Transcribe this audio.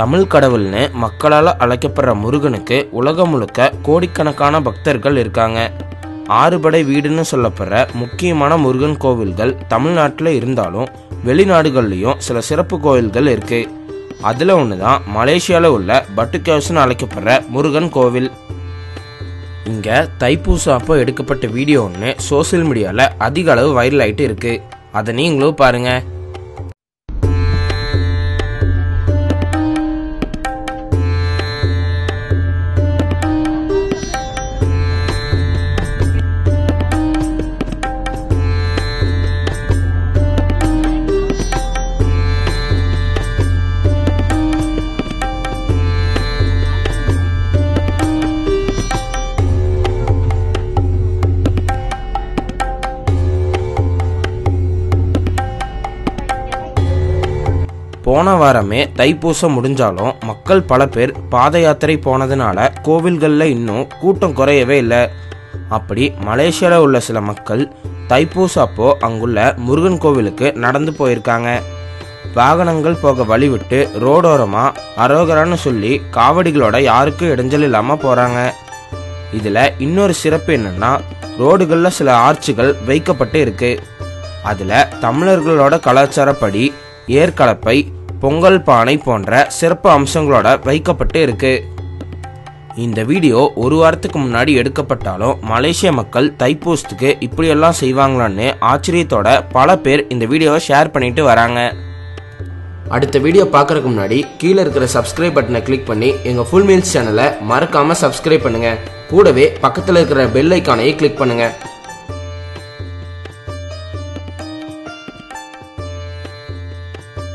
தமிழ் கடவுள்னு மக்களால் அழைக்கப்படுற முருகனுக்கு உலகம் முழுக்க கோடிக்கணக்கான பக்தர்கள் இருக்காங்க. ஆறுபடை வீடுன்னு சொல்லப்படுற முக்கியமான முருகன் கோவில்கள் தமிழ்நாட்டில் இருந்தாலும் வெளிநாடுகள்லையும் சில சிறப்பு கோவில்கள் இருக்கு. அதில் ஒன்று தான் மலேசியாவில் உள்ள பட்டுகேவ்ஸ்னு அழைக்கப்படுற முருகன் கோவில். இங்கே தைப்பூசம் அப்போ எடுக்கப்பட்ட வீடியோ ஒன்று சோஷியல் மீடியாவில் அதிக அளவு வைரல் ஆகிட்டு இருக்குது அதை நீங்களும் பாருங்கள் போன வாரமே தைப்பூசம் முடிஞ்சாலும் மக்கள் பல பேர் பாத யாத்திரை போனதுனால கோவில்களில் இன்னும் கூட்டம் குறையவே இல்லை. அப்படி மலேசியாவில் உள்ள சில மக்கள் தைப்பூசம் அப்போ அங்குள்ள முருகன் கோவிலுக்கு நடந்து போயிருக்காங்க. வாகனங்கள் போக வழிவிட்டு ரோடோரமாக அரோகரான்னு சொல்லி காவடிகளோட யாருக்கும் இடைஞ்சல் இல்லாமல் போகிறாங்க இதில் இன்னொரு சிறப்பு என்னன்னா ரோடுகளில் சில ஆர்ச்சுகள் வைக்கப்பட்டு இருக்கு. அதில் தமிழர்களோட கலாச்சாரப்படி ஏற்கலப்பை பொங்கல் பானை போன்ற சிறப்பு அம்சங்களோட வைக்கப்பட்டு இருக்கு. இந்த வீடியோ ஒரு வாரத்துக்கு முன்னாடி எடுக்கப்பட்டாலும் மலேசிய மக்கள் தைப்பூசத்துக்கு இப்படியெல்லாம் செய்வாங்களான்னு ஆச்சரியத்தோட பல பேர் இந்த வீடியோவை ஷேர் பண்ணிட்டு வராங்க. அடுத்த வீடியோ பார்க்கறதுக்கு முன்னாடி கீழே இருக்கிற சப்ஸ்கிரைப் பட்டனை கிளிக் பண்ணி எங்கள் ஃபுல் மீல்ஸ் சேனலை மறக்காமல் சப்ஸ்கிரைப் பண்ணுங்கள் கூடவே பக்கத்தில் இருக்கிற பெல் ஐக்கானையே கிளிக் பண்ணுங்கள்